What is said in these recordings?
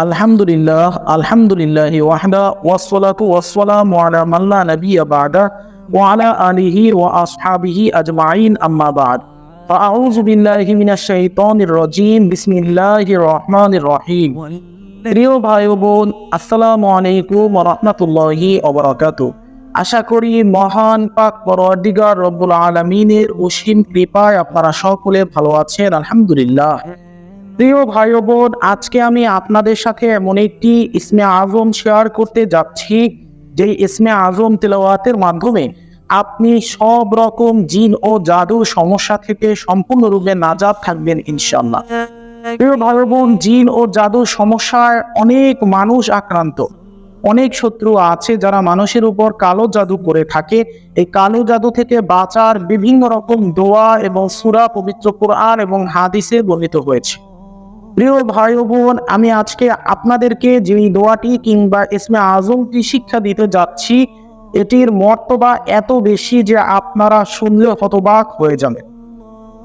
আলহামদুলিল্লাহ আলহামদুলিল্লাহ ওয়াহদা ওয়াসসালাতু ওয়াসসালামু আলা মান লা নাবিয়্যা বা'দা ওয়া আলা আলিহি ওয়া আসহাবিহি আজমাইন আম্মা বা'দ فأعوذ بالله من الشيطان الرجيم بسم الله الرحمن الرحيم প্রিয় ভাই ও বোন আসসালামু আলাইকুম ওয়া রাহমাতুল্লাহি ওয়া বারাকাতুহু আশা করি মহান পাক পরওয়ারদিগার রব্বুল আলামিনের অসীম কৃপায় আপনারা সকলে ভালো আছেন আলহামদুলিল্লাহ প্রিয় ভাই বোন আজকে আমি আপনাদের সাথে এমন একটি ইসমে আজম শেয়ার করতে যাচ্ছি যে ইসমে আজম তেলাওয়াতের মাধ্যমে আপনি সব রকম জিন ও জাদুর সমস্যা থেকে সম্পূর্ণরূপে নাজাদ থাকবেন ইনশাল্লাহ প্রিয় ভাই বোন জিন ও জাদুর সমস্যায় অনেক মানুষ আক্রান্ত। অনেক শত্রু আছে যারা মানুষের উপর কালো জাদু করে থাকে। এই কালো জাদু থেকে বাঁচার বিভিন্ন রকম দোয়া এবং সুরা পবিত্র কোরআন এবং হাদিসে বর্ণিত হয়েছে। প্রিয় ভাই বোন, আমি আজকে আপনাদেরকে যে দোয়াটি কিংবা ইসমে আজমটি শিক্ষা দিতে যাচ্ছি, এটির মর্তবা এত বেশি যে আপনারা শুনলে হতবাক হয়ে যাবেন।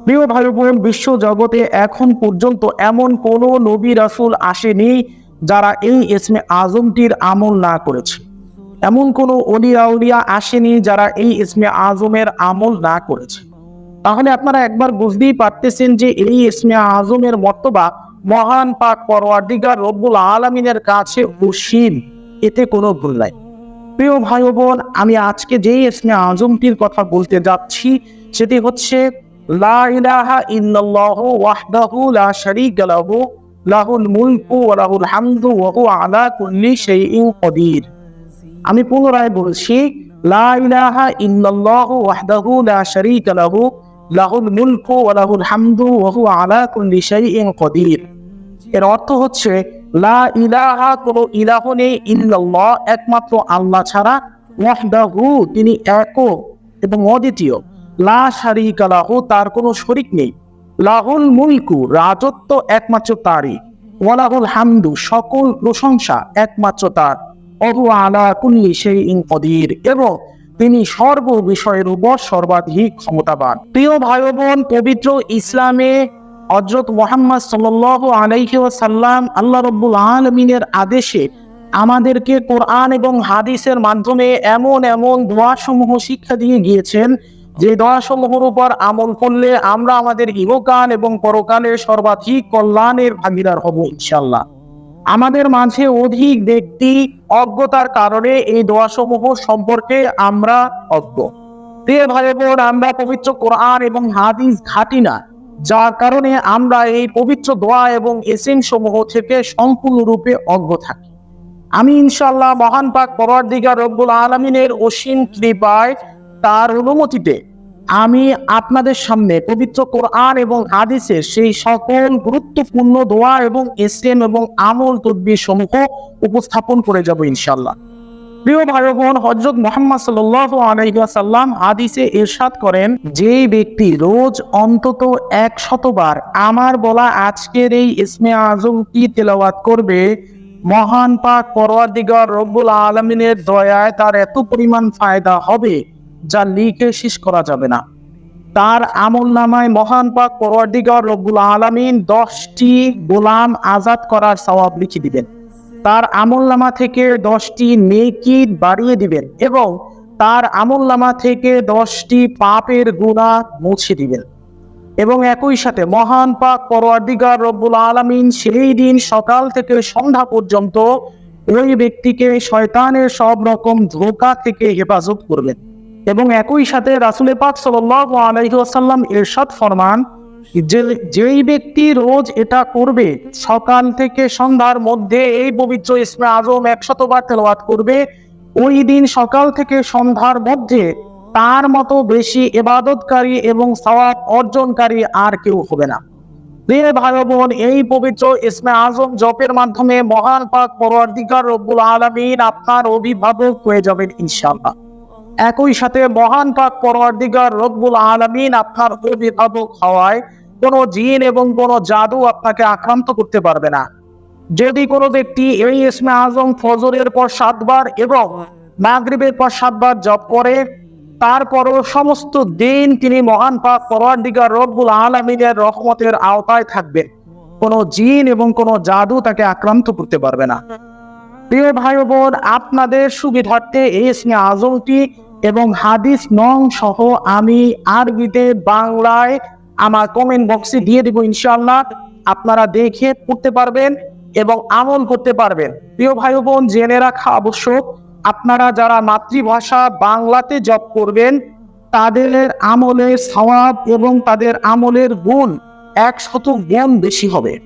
প্রিয় ভাই বোন, বিশ্ব জগতে এখন পর্যন্ত এমন কোনো নবী রাসুল আসেনি যারা এই ইসমে আজমটির আমল না করেছে। এমন কোনো অলিয়া উলিয়া আসেনি যারা এই ইসমে আজমের আমল না করেছে। তাহলে আপনারা একবার বুঝতেই পারতেছেন যে এই ইসমে আজমের মর্তবা মহান পাক পরওয়ার্দিগার রব্বুল আলমিনের কাছে অসীম, এতে কোনো ভুল নাই। প্রিয় ভাই বোন আমি আজকে যেই ইসমে আজমটির কথা বলতে যাচ্ছি, সেটি হচ্ছে, লা হামদু আলা আমি পুনরায় বলছি, লা ওয়াহদাহু লা লাহুল লাহুল হামদু আলা কুল্লি শাইইন কদির। এর অর্থ হচ্ছে, লা ইলাহা কোনো ইলাহ নেই, ইল্লাল্লাহ, একমাত্র আল্লাহ ছাড়া, ওয়াহদাহু, তিনি এবং অদ্বিতীয়। লা শারীকা লাহু, তার কোনো শরিক নেই। লাহুল মুলকু, রাজত্ব একমাত্র তারই। ওয়ালাহুল হামদু, সকল প্রশংসা একমাত্র তার। অহু আলা কুল্লি সেই ইন কদির, এবং তিনি সর্ব বিষয়ের উপর সর্বাধিক ক্ষমতাবান। প্রিয় ভাই বোন, পবিত্র ইসলামে হজরত মোহাম্মদ সাল্লাহ আলাইহি ওয়াসাল্লাম আল্লাহ রব্বুল আলমিনের আদেশে আমাদেরকে কোরআন এবং হাদিসের মাধ্যমে এমন এমন দোয়াসমূহ শিক্ষা দিয়ে গিয়েছেন যে দোয়াসমূহের উপর আমল করলে আমরা আমাদের ইহকাল এবং পরকালের সর্বাধিক কল্যাণের ভাগিদার হব ইনশাল্লাহ আমাদের মাঝে অধিক ব্যক্তি অজ্ঞতার কারণে এই দোয়াসমূহ সম্পর্কে আমরা অজ্ঞ। প্রিয় ভাই বোন আমরা পবিত্র কোরআন এবং হাদিস ঘাটি না। যার কারণে আমরা এই পবিত্র দোয়া এবং এসেন সমূহ থেকে সম্পূর্ণরূপে অজ্ঞ থাকি। আমি ইনশাল্লাহ মহান পাক পরার্দিগার রব্বুল আলমিনের অসীম কৃপায় তার অনুমতিতে আমি আপনাদের সামনে পবিত্র কোরআন এবং হাদিসের সেই সকল গুরুত্বপূর্ণ দোয়া এবং এসএম এবং আমল তদ্বির সমূহ উপস্থাপন করে যাব ইনশাল্লাহ প্রিয় ভাই বোন হজরত মোহাম্মদ সাল্লাম হাদিসে এরশাদ করেন, যে ব্যক্তি রোজ অন্তত এক শতবার আমার বলা আজকের এই ইসমে আজম কি তেলাওয়াত করবে, মহান পাক পরওয়ারদিগার রব্বুল আলমিনের দয়ায় তার এত পরিমাণ ফায়দা হবে, যা লিখে শেষ করা যাবে না। তার আমল নামায় মহান পাক পরওয়ারদিগার রব্বুল আলমিন দশটি গোলাম আজাদ করার সওয়াব লিখে দিবেন। তার আমল নামা থেকে দশটি নেকি বাড়িয়ে দিবেন এবং তার আমল নামা থেকে দশটি পাপের গুণা মুছে দিবেন। এবং একই সাথে মহান পাক পরওয়ারদিগার রব্বুল আলমিন সেই দিন সকাল থেকে সন্ধ্যা পর্যন্ত ওই ব্যক্তিকে শয়তানের সব রকম ধোকা থেকে হেফাজত করবেন। এবং একই সাথে রাসুল পাক সাল্লাহ আলহিহাসাল্লাম এরশাদ ফরমান যেই ব্যক্তি রোজ এটা করবে, সকাল থেকে সন্ধ্যার মধ্যে এই পবিত্র ইসমে আজম একশতবার তেলাওয়াত করবে, ওই দিন সকাল থেকে সন্ধ্যার মধ্যে তার মতো বেশি এবাদতকারী এবং সওয়াব অর্জনকারী আর কেউ হবে না। প্রিয় ভাই বোন এই পবিত্র ইসমে আজম জপের মাধ্যমে মহান পাক পরওয়ার্দিকার রব্বুল আলমিন আপনার অভিভাবক হয়ে যাবেন ইনশাল্লাহ একই সাথে মহান পাক পরওয়ার্দিগার রব্বুল আলমিন আপনার অভিভাবক হওয়ায় কোনো জিন এবং কোনো জাদু আপনাকে আক্রান্ত করতে পারবে না। যদি কোনো ব্যক্তি এই ইসমে আজম ফজরের পর সাতবার এবং মাগরিবের পর সাতবার জপ করে, তারপরও সমস্ত দিন তিনি মহান পাক পরওয়ার্দিগার রব্বুল আলমিনের রহমতের আওতায় থাকবেন কোনো জিন এবং কোনো জাদু তাকে আক্রান্ত করতে পারবে না। প্রিয় ভাই বোন, আপনাদের সুবিধার্থে এই স্নেহ আজমটি এবং হাদিস নং সহ আমি আরবিতে, বাংলায় আমার কমেন্ট বক্সে দিয়ে দেবো ইনশাল্লাহ আপনারা দেখে পড়তে পারবেন এবং আমল করতে পারবেন। প্রিয় ভাই বোন, জেনে রাখা আবশ্যক, আপনারা যারা মাতৃভাষা বাংলাতে জব করবেন, তাদের আমলের সওয়াব এবং তাদের আমলের গুণ এক শত গুণ বেশি হবে।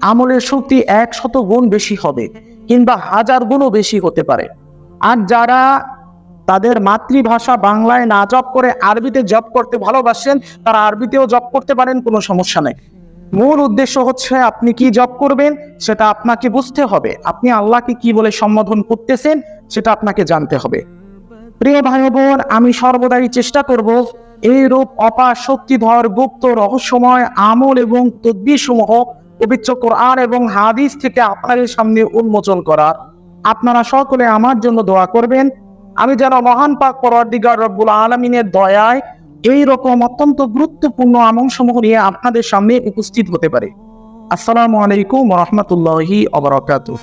আমলের শক্তি এক শত গুণ বেশি হবে কিংবা হাজার গুণও বেশি হতে পারে। আর যারা তাদের মাতৃভাষা বাংলায় না জব করে আরবিতে জব করতে ভালোবাসেন, তারা আরবিতেও জব করতে পারেন, কোনো সমস্যা নেই। মূল উদ্দেশ্য হচ্ছে আপনি কি জব করবেন, সেটা আপনাকে বুঝতে হবে। আপনি আল্লাহকে কি বলে সম্বোধন করতেছেন, সেটা আপনাকে জানতে হবে। প্রিয় ভাই বোন আমি সর্বদাই চেষ্টা করব এই রূপ অপার শক্তিধর গুপ্ত রহস্যময় আমল এবং তদ্বির সমূহ পবিত্র কোরআন এবং হাদিস থেকে আপনাদের সামনে উন্মোচন করার। আপনারা সকলে আমার জন্য দোয়া করবেন। আমি যেন মহান পাক পরদিগার রব্বুল আলমিনের দয়ায় এই রকম অত্যন্ত গুরুত্বপূর্ণ আমল সমূহ নিয়ে আপনাদের সামনে উপস্থিত হতে পারে। আসসালামু আলাইকুম রহমতুল্লাহি অবরাকাতুহ